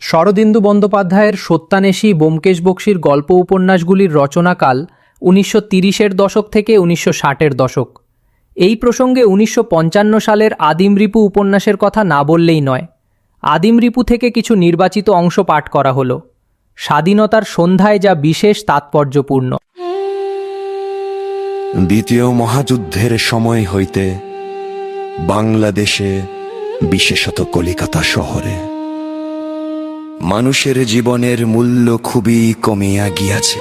শরদিন্দু বন্দ্যোপাধ্যায়ের সত্যানেশী ব্যোমকেশ বক্সির গল্প উপন্যাসগুলির রচনাকাল উনিশশো তিরিশের দশক থেকে উনিশশো ষাটের দশক। এই প্রসঙ্গে উনিশশো পঞ্চান্ন সালের আদিম রিপু উপন্যাসের কথা না বললেই নয়। আদিম রিপু থেকে কিছু নির্বাচিত অংশ পাঠ করা হলো। স্বাধীনতার সন্ধ্যায় যা বিশেষ তাৎপর্যপূর্ণ। দ্বিতীয় মহাযুদ্ধের সময় হইতে বাংলাদেশে বিশেষত কলিকাতা শহরে মানুষের জীবনের মূল্য খুবই কমিয়া গিয়াছে।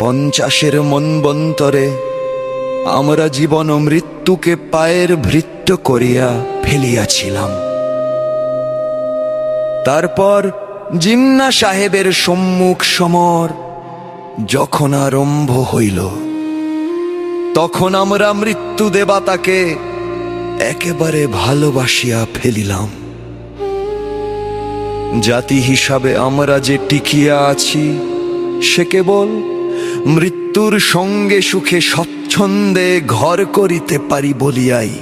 পঞ্চাশের মনবন্তরে আমরা জীবন ও মৃত্যুকে পায়ের ভৃত্য করিয়া ফেলিয়াছিলাম। তারপর জিন্না সাহেবের সম্মুখ সমর যখন আরম্ভ হইল, তখন আমরা মৃত্যু দেবাতাকে একেবারে ভালোবাসিয়া ফেলিলাম। জাতি হিসাবে আমরা যে টিকিয়া আছি, সে কেবল মৃত্যুর সঙ্গে সুখে স্বচ্ছন্দে ঘর করিতে পারি বলিয়াই।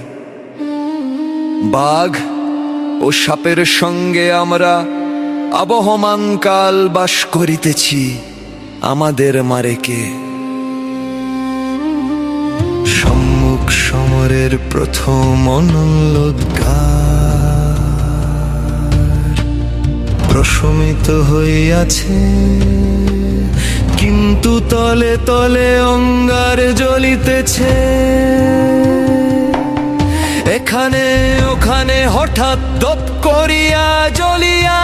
বাঘ ও সাপের সঙ্গে আমরা আবহমান কাল বাস করিতেছি, আমাদের মারেকে সম্মুখ সমরের প্রথম অনল্লোদ্গার প্রশমিত হইয়াছে। কিন্তু তলে তলে অঙ্গার জ্বলিতেছে। এখানে ওখানে হঠাৎ দপ করিয়া জ্বলিয়া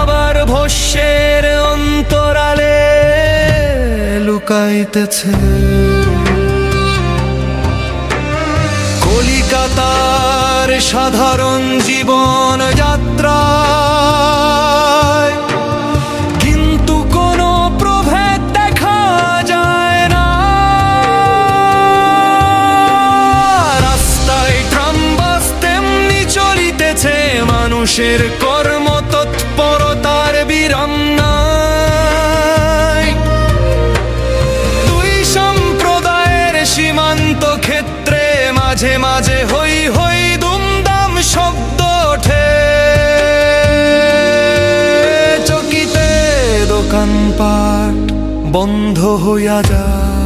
আবার ভস্যের অন্তরালে লুকাইতেছে। কলিকাতার সাধারণ জীবন যাত্রায় মানুষের কর্ম তৎপরতার বিরাম নাই। দুই সম্প্রদায়ের সীমান্ত ক্ষেত্রে মাঝে মাঝে হই হই দুমদাম শব্দ ওঠে। চকিতে দোকানপাট বন্ধ হইয়া যায়।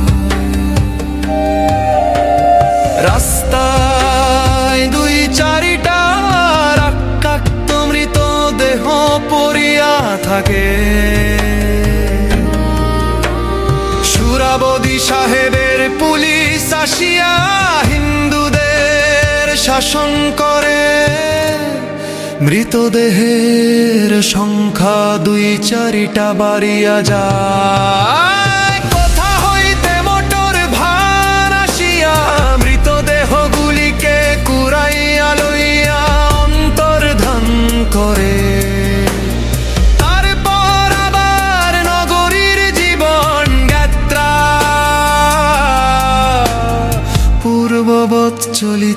আসিয়া হিন্দুদের শাসন করে। মৃতদেহের সংখ্যা দুই চারিটা বাড়িয়া যায়।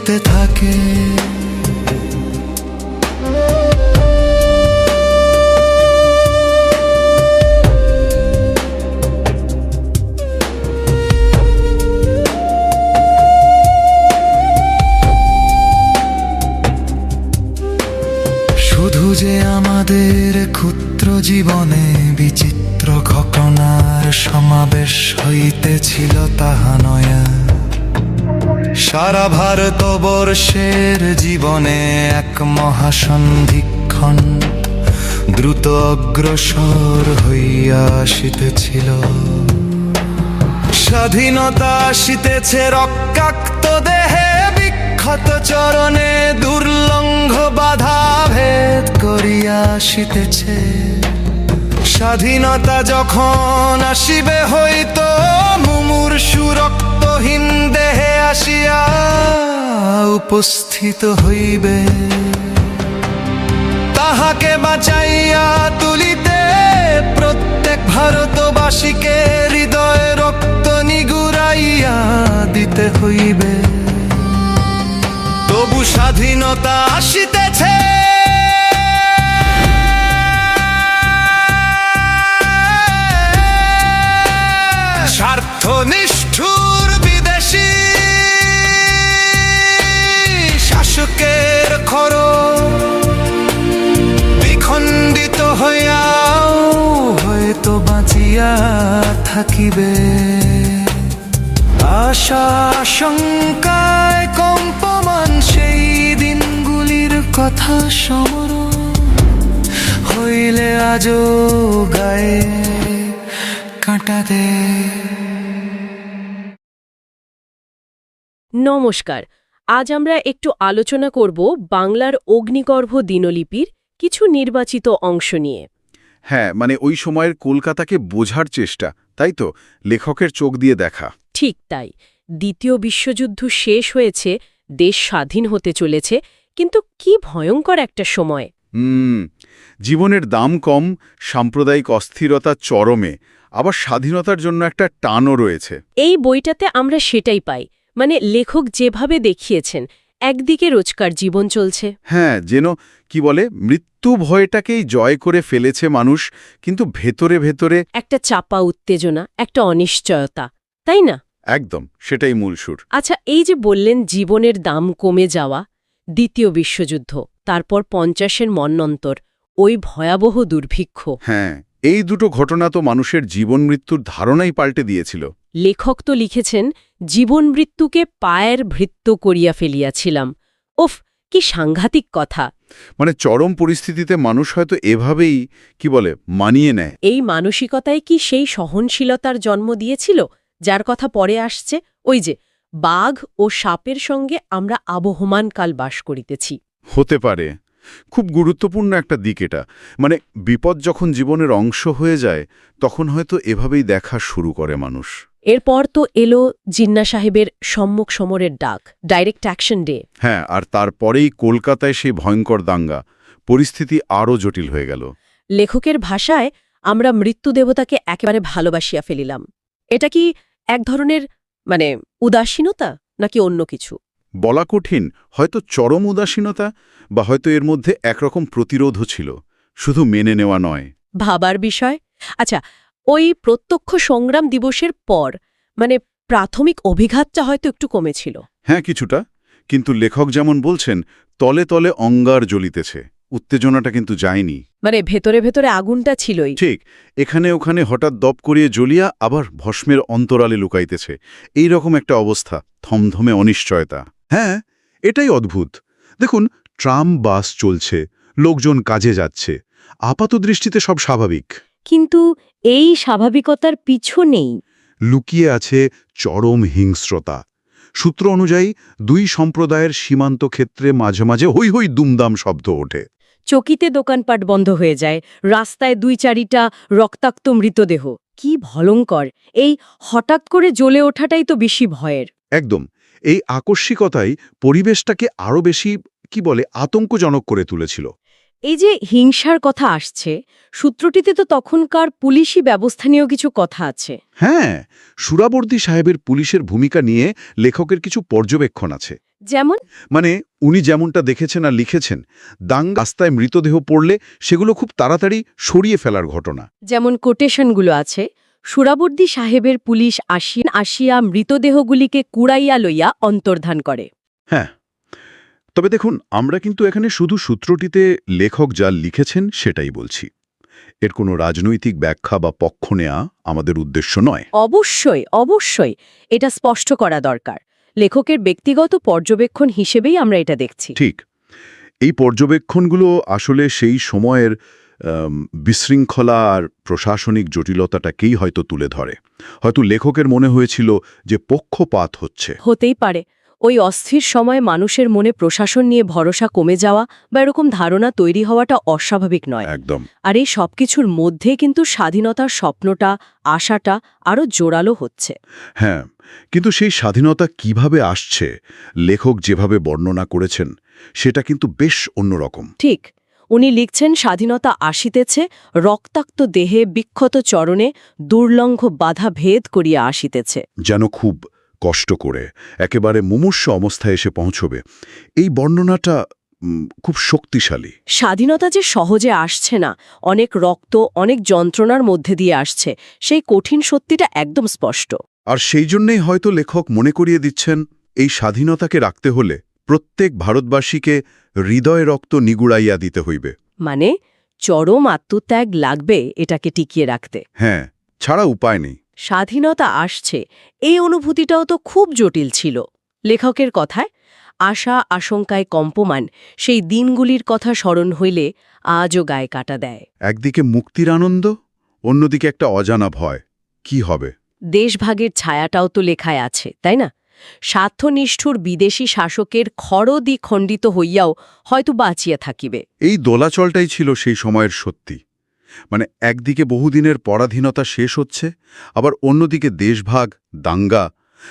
চলিতে থাকে। শুধু যে আমাদের ক্ষুদ্র জীবনে বিচিত্র ঘটনার সমাবেশ হইতেছিল তাহা নয়া। সারা ভারতবর্ষের জীবনে এক মহাসন্ধিক্ষণ দ্রুত অগ্রসর হইয়া আসিতেছিল। স্বাধীনতা আসিতেছে রক্তাক্ত দেহে, বিক্ষত চরণে দুর্লঙ্ঘ বাধা ভেদ করিয়া আসিতেছে। স্বাধীনতা যখন আসিবে হইতো মুমুর দেহে আসিয়া উপস্থিত হইবে। তাহাকে বাঁচাইয়া তুলিতে প্রত্যেক ভারতবাসীকে হৃদয় রক্ত নিগুরাইয়া দিতে হইবে। তবু স্বাধীনতা আসিতেছে পড়িয়া থাকিবে। আশা শঙ্কায় কম্পমান সেই দিনগুলির কথা সমরণ। হইলে আজও গায়ে কাঁটা দে। নমস্কার। আজ আমরা একটু আলোচনা করব বাংলার অগ্নিগর্ভ দিনলিপির কিছু নির্বাচিত অংশ নিয়ে। হ্যাঁ মানে ওই সময়ের কলকাতাকে বোঝার চেষ্টা তাই তো? লেখকের চোখ দিয়ে দেখা। ঠিক তাই। দ্বিতীয় বিশ্বযুদ্ধ শেষ হয়েছে দেশ স্বাধীন হতে চলেছে কিন্তু কি ভয়ঙ্কর একটা সময়। হুম জীবনের দাম কম সাম্প্রদায়িক অস্থিরতা চরমে আবার স্বাধীনতার জন্য একটা টানও রয়েছে। এই বইটাতে আমরা সেটাই পাই মানে লেখক যেভাবে দেখিয়েছেন একদিকে রোজকার জীবন চলছে। হ্যাঁ যেন কি বলে মৃত্যু ভয়টাকেই জয় করে ফেলেছে মানুষ কিন্তু ভেতরে ভেতরে একটা চাপা উত্তেজনা একটা অনিশ্চয়তা তাই না? একদম সেটাই মূল সুর। আচ্ছা এই যে বললেন জীবনের দাম কমে যাওয়া দ্বিতীয় বিশ্বযুদ্ধ তারপর পঞ্চাশের মন্নন্তর ওই ভয়াবহ দুর্ভিক্ষ। হ্যাঁ। এই দুটো ঘটনা তো মানুষের জীবন মৃত্যুর ধারণাই পাল্টে দিয়েছিল। লেখক তো লিখেছেন জীবন মৃত্যুকে পায়ের ভৃত্য করিয়া ফেলিয়াছিলাম। ওফ কি সাংঘাতিক কথা। মানে চরম পরিস্থিতিতে মানুষ হয়তো এভাবেই কি বলে মানিয়ে নেয়। এই মানসিকতায় কি সেই সহনশীলতার জন্ম দিয়েছিল? যার কথা পরে আসছে ওই যে বাঘ ও সাপের সঙ্গে আমরা আবহমানকাল বাস করিতেছি। হতে পারে। খুব গুরুত্বপূর্ণ একটা দিক এটা। মানে বিপদ যখন জীবনের অংশ হয়ে যায় তখন হয়তো এভাবেই দেখা শুরু করে মানুষ। এরপর তো এলো জিন্না সাহেবের সম্মুখ সমরের ডাক ডাইরেক্ট অ্যাকশন ডে। হ্যাঁ আর তারপরেই কলকাতায় সেই ভয়ঙ্কর দাঙ্গা। পরিস্থিতি আরও জটিল হয়ে গেল। লেখকের ভাষায় আমরা মৃত্যু দেবতাকে একেবারে ভালোবাসিয়া ফেলিলাম। এটা কি এক ধরনের মানে উদাসীনতা নাকি অন্য কিছু? বলা কঠিন হয়তো চরম উদাসীনতা বা হয়তো এর মধ্যে একরকম প্রতিরোধও ছিল শুধু মেনে নেওয়া নয়। ভাবার বিষয়? আচ্ছা ওই প্রত্যক্ষ সংগ্রাম দিবসের পর মানে প্রাথমিক অভিঘাতটা হয়তো একটু কমেছিল। হ্যাঁ কিছুটা। কিন্তু লেখক যেমন বলছেন তলে তলে অঙ্গার জ্বলিতেছে উত্তেজনাটা কিন্তু যায়নি। মানে ভেতরে ভেতরে আগুনটা ছিলই। ঠিক এখানে ওখানে হঠাৎ দপ করিয়ে জ্বলিয়া আবার ভস্মের অন্তরালে লুকাইতেছে। এই রকম একটা অবস্থা থমথমে অনিশ্চয়তা। হ্যাঁ এটাই অদ্ভুত। দেখুন ট্রাম বাস চলছে লোকজন কাজে যাচ্ছে আপাত দৃষ্টিতে সব স্বাভাবিক। কিন্তু এই স্বাভাবিকতার পিছু নেই। লুকিয়ে আছে চরম হিংস্রতা। সূত্র অনুযায়ী দুই সম্প্রদায়ের সীমান্ত ক্ষেত্রে মাঝে মাঝে হৈ হৈ দুমদাম শব্দ ওঠে। চকিতে দোকানপাট বন্ধ হয়ে যায় রাস্তায় দুই চারিটা রক্তাক্ত মৃতদেহ। কি ভলঙ্কর এই হঠাৎ করে জ্বলে ওঠাটাই তো বেশি ভয়ের। একদম এই আকস্মিকতাই পরিবেশটাকে আরও বেশি কি বলে আতঙ্কজনক করে তুলেছিল। এই যে হিংসার কথা আসছে সূত্রটিতে তো তখনকার পুলিশি ব্যবস্থা নিয়েও কিছু কথা আছে। হ্যাঁ সুরাবর্দী সাহেবের পুলিশের ভূমিকা নিয়ে লেখকের কিছু পর্যবেক্ষণ আছে। যেমন? মানে উনি যেমনটা দেখেছেন আর লিখেছেন দাং রাস্তায় মৃতদেহ পড়লে সেগুলো খুব তাড়াতাড়ি সরিয়ে ফেলার ঘটনা। যেমন কোটেশনগুলো আছে সুরাবর্দী সাহেবের পুলিশ আসিন আসিয়া মৃতদেহগুলিকে কুড়াইয়া লইয়া অন্তর্ধান করে। হ্যাঁ তবে দেখুন আমরা কিন্তু এখানে শুধু সূত্রটিতে লেখক যা লিখেছেন সেটাই বলছি। এর কোনো রাজনৈতিক ব্যাখ্যা বা পক্ষ নেয়া আমাদের উদ্দেশ্য নয়। অবশ্যই অবশ্যই এটা স্পষ্ট করা দরকার। লেখকের ব্যক্তিগত পর্যবেক্ষণ হিসেবেই আমরা এটা দেখছি। ঠিক এই পর্যবেক্ষণগুলো আসলে সেই সময়ের বিশৃঙ্খলা আর প্রশাসনিক জটিলতাটাকেই হয়তো তুলে ধরে। হয়তো লেখকের মনে হয়েছিল যে পক্ষপাত হচ্ছে। হতেই পারে। ওই অস্থির সময় মানুষের মনে প্রশাসন নিয়ে ভরসা কমে যাওয়া বা এরকম ধারণা তৈরি হওয়াটা অস্বাভাবিক নয়। একদম। আর এই সবকিছুর মধ্যে কিন্তু স্বাধীনতার স্বপ্নটা আশাটা আরও জোরালো হচ্ছে। হ্যাঁ কিন্তু সেই স্বাধীনতা কীভাবে আসছে লেখক যেভাবে বর্ণনা করেছেন সেটা কিন্তু বেশ অন্যরকম। ঠিক উনি লিখছেন স্বাধীনতা আসিতেছে রক্তাক্ত দেহে বিক্ষত চরণে দুর্লঙ্ঘ বাধা ভেদ করিয়া আসিতেছে। যেন খুব কষ্ট করে একেবারে মুমূর্ষ অবস্থায় এসে পৌঁছবে। এই বর্ণনাটা খুব শক্তিশালী। স্বাধীনতা যে সহজে আসছে না অনেক রক্ত অনেক যন্ত্রণার মধ্যে দিয়ে আসছে সেই কঠিন সত্যিটা একদম স্পষ্ট। আর সেই জন্যেই হয়তো লেখক মনে করিয়ে দিচ্ছেন এই স্বাধীনতাকে রাখতে হলে প্রত্যেক ভারতবাসীকে হৃদয় রক্ত নিগুড়াইয়া দিতে হইবে। মানে চরম আত্মত্যাগ লাগবে এটাকে টিকিয়ে রাখতে। হ্যাঁ ছাড়া উপায় নেই। স্বাধীনতা আসছে এই অনুভূতিটাও তো খুব জটিল ছিল। লেখকের কথায় আশা আশঙ্কায় কম্পমান সেই দিনগুলির কথা স্মরণ হইলে আজও গায়ে কাটা দেয়। একদিকে মুক্তির আনন্দ অন্যদিকে একটা অজানা ভয়। কি হবে? দেশভাগের ছায়াটাও তো লেখায় আছে তাই না? স্বার্থনিষ্ঠুর বিদেশি শাসকের খড়দি খণ্ডিত হইয়াও হয়তো বাঁচিয়া থাকিবে। এই দোলাচলটাই ছিল সেই সময়ের সত্যি। মানে একদিকে বহুদিনের পরাধীনতা শেষ হচ্ছে আবার অন্যদিকে দেশভাগ দাঙ্গা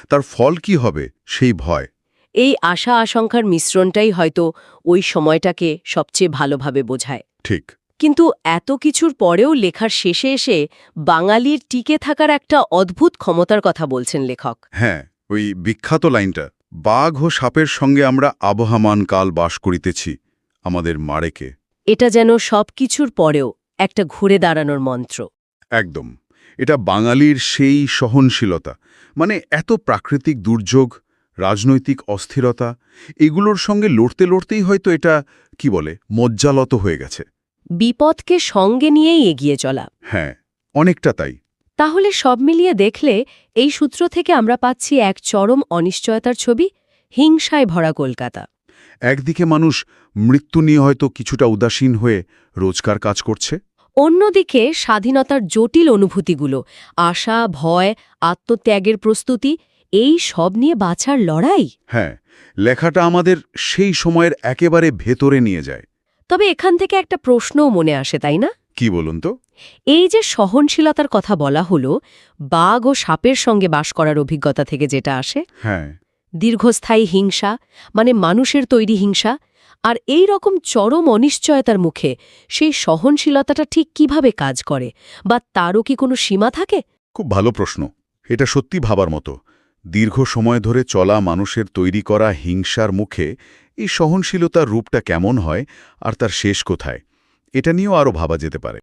তার ফল কি হবে সেই ভয়। এই আশা আশঙ্কার মিশ্রণটাই হয়তো ওই সময়টাকে সবচেয়ে ভালোভাবে বোঝায়। ঠিক। কিন্তু এত কিছুর পরেও লেখার শেষে এসে বাঙালির টিকে থাকার একটা অদ্ভুত ক্ষমতার কথা বলছেন লেখক। হ্যাঁ ওই বিখ্যাত লাইনটা বাঘ ও সাপের সঙ্গে আমরা আবহামান কাল বাস করিতেছি আমাদের মারেকে। এটা যেন সব কিছুর পরেও একটা ঘুরে দাঁড়ানোর মন্ত্র। একদম। এটা বাঙালির সেই সহনশীলতা মানে এত প্রাকৃতিক দুর্যোগ রাজনৈতিক অস্থিরতা এগুলোর সঙ্গে লড়তে লড়তেই হয়তো এটা কি বলে মজ্জালত হয়ে গেছে। বিপদকে সঙ্গে নিয়েই এগিয়ে চলা। হ্যাঁ অনেকটা তাই। তাহলে সব মিলিয়ে দেখলে এই সূত্র থেকে আমরা পাচ্ছি এক চরম অনিশ্চয়তার ছবি হিংসায় ভরা কলকাতা। একদিকে মানুষ মৃত্যু নিয়ে হয়তো কিছুটা উদাসীন হয়ে রোজকার কাজ করছে। অন্যদিকে স্বাধীনতার জটিল অনুভূতিগুলো আশা ভয় আত্মত্যাগের প্রস্তুতি এই সব নিয়ে বাঁচার লড়াই। হ্যাঁ লেখাটা আমাদের সেই সময়ের একেবারে ভেতরে নিয়ে যায়। তবে এখান থেকে একটা প্রশ্নও মনে আসে তাই না? কি বলুন তো? এই যে সহনশীলতার কথা বলা হলো বাঘ ও সাপের সঙ্গে বাস করার অভিজ্ঞতা থেকে যেটা আসে হ্যাঁ। দীর্ঘস্থায়ী হিংসা মানে মানুষের তৈরি হিংসা আর এই রকম চরম অনিশ্চয়তার মুখে সেই সহনশীলতাটা ঠিক কীভাবে কাজ করে বা তারও কি কোনো সীমা থাকে? খুব ভালো প্রশ্ন। এটা সত্যি ভাবার মতো। দীর্ঘ সময় ধরে চলা মানুষের তৈরি করা হিংসার মুখে এই সহনশীলতার রূপটা কেমন হয় আর তার শেষ কোথায়? এটা নিয়েও আরও ভাবা যেতে পারে।